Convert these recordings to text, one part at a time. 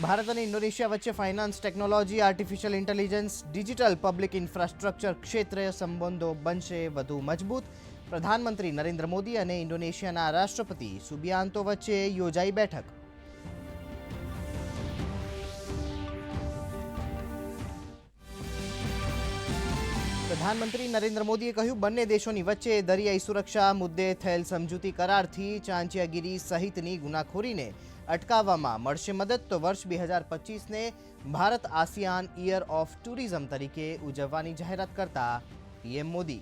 ભારત અને ઇન્ડોનેશિયા વચ્ચે finance technology artificial intelligence digital public infrastructure ક્ષેત્રે સંબંધો બનશે વધુ મજબૂત પ્રધાનમંત્રી નરેન્દ્ર મોદી અને ઇન્ડોનેશિયાના રાષ્ટ્રપતિ સુબિયાન્તો વચ્ચે યોજાઈ બેઠક પ્રધાનમંત્રી નરેન્દ્ર મોદીએ કહ્યું બંને દેશોની વચ્ચે દરિયાઈ સુરક્ષા મુદ્દે થયેલ સમજૂતી કરારથી ચાંચિયાગીરી સહિતની ગુનાખોરીને અટકાવવામાં મળશે મદદ, તો વર્ષ બે હજાર પચીસને Bharat ASEAN year of tourism તરીકે ઉજવવાની જાહેરાત કરતા પીએમ મોદી.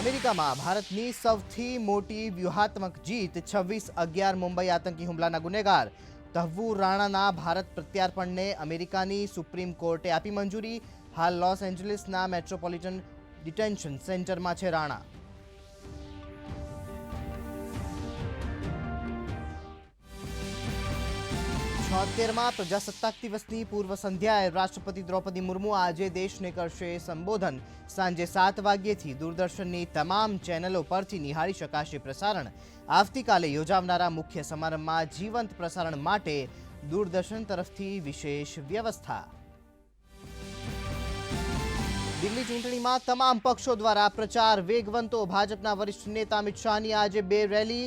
અમેરિકામાં ભારતની સૌથી મોટી વ્યૂહાત્મક જીત છવ્વીસ અગિયાર મુંબઈ આતંકી હુમલાના ગુનેગાર તહવુ રાણાના ભારત પ્રત્યાર્પણને અમેરિકાની સુપ્રીમ કોર્ટે આપી મંજૂરી. હાલ લોસ એન્જલિસના મેટ્રોપોલિટન ડિટેન્શન સેન્ટરમાં છે રાણા. છોતેરમાં પ્રજાસત્તાક દિવસની પૂર્વ સંધ્યાએ રાષ્ટ્રપતિ દ્રૌપદી મુર્મુ આજે દેશને કરશે સંબોધન. સાંજે સાત વાગ્યેથી દૂરદર્શનની તમામ ચેનલો પરથી નિહાળી શકાશે પ્રસારણ. આવતીકાલે યોજાનારા મુખ્ય સમારંભમાં જીવંત પ્રસારણ માટે દૂરદર્શન તરફથી વિશેષ વ્યવસ્થા. દિલ્હી ચૂંટણીમાં તમામ પક્ષો દ્વારા પ્રચાર વેગવંતો. ભાજપના વરિષ્ઠ નેતા અમિત શાહની આજે બે રેલી.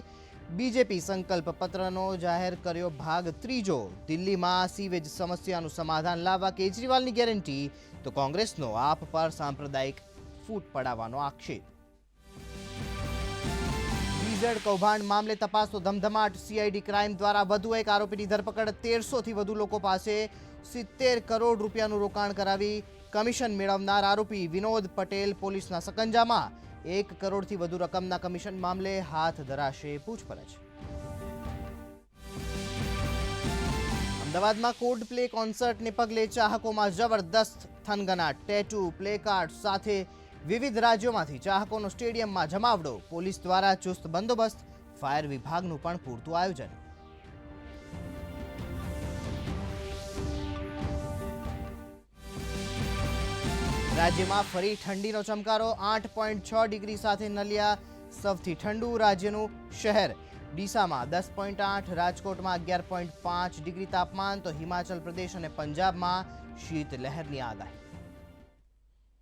બીજેપી સંકલ્પ પત્રનો જાહેર કર્યો ભાગ ત્રીજો. દિલ્હીમાં સીવેજ સમસ્યાનું સમાધાન લાવવા કેજરીવાલની ગેરંટી, તો કોંગ્રેસનો આપ પર સાંપ્રદાયિક ફૂટ પડાવવાનો આક્ષેપ. ડીઝડ કૌભાંડ મામલે તપાસનો ધમધમાટ. સીઆઈડી ક્રાઇમ દ્વારા વધુ એક આરોપીની ધરપકડ. તેરસોથી વધુ લોકો પાસે સિત્તેર કરોડ રૂપિયાનું રોકાણ કરાવી કમિશન મેળવનાર આરોપી વિનોદ પટેલ પોલીસના સકંજામાં એક કરોડથી વધુ રકમના કમિશન મામલે હાથ ધરાશે પૂછપરછ. અમદાવાદમાં કોડ પ્લે કોન્સર્ટને પગલે ચાહકોમાં જબરદસ્ત થનગનાટ, ટેટુ, પ્લે કાર્ડ સાથે વિવિધ રાજ્યોમાંથી ચાહકોનો સ્ટેડિયમમાં જમાવડો. પોલીસ દ્વારા ચુસ્ત બંદોબસ્ત, ફાયર વિભાગનું પણ પૂરતું આયોજન. રાજ્યમાં ફરી ઠંડીનો ચમકારો. આઠ પોઈન્ટ છ ડિગ્રી સાથે નલિયા, સૌથી ઠંડુ રાજ્યનું શહેર. ડીસામાં દસ પોઈન્ટ આઠ, રાજકોટમાં અગિયાર પોઈન્ટ પાંચ ડિગ્રી તાપમાન, તો હિમાચલ પ્રદેશ અને પંજાબમાં શીત લહેરની આગાહી.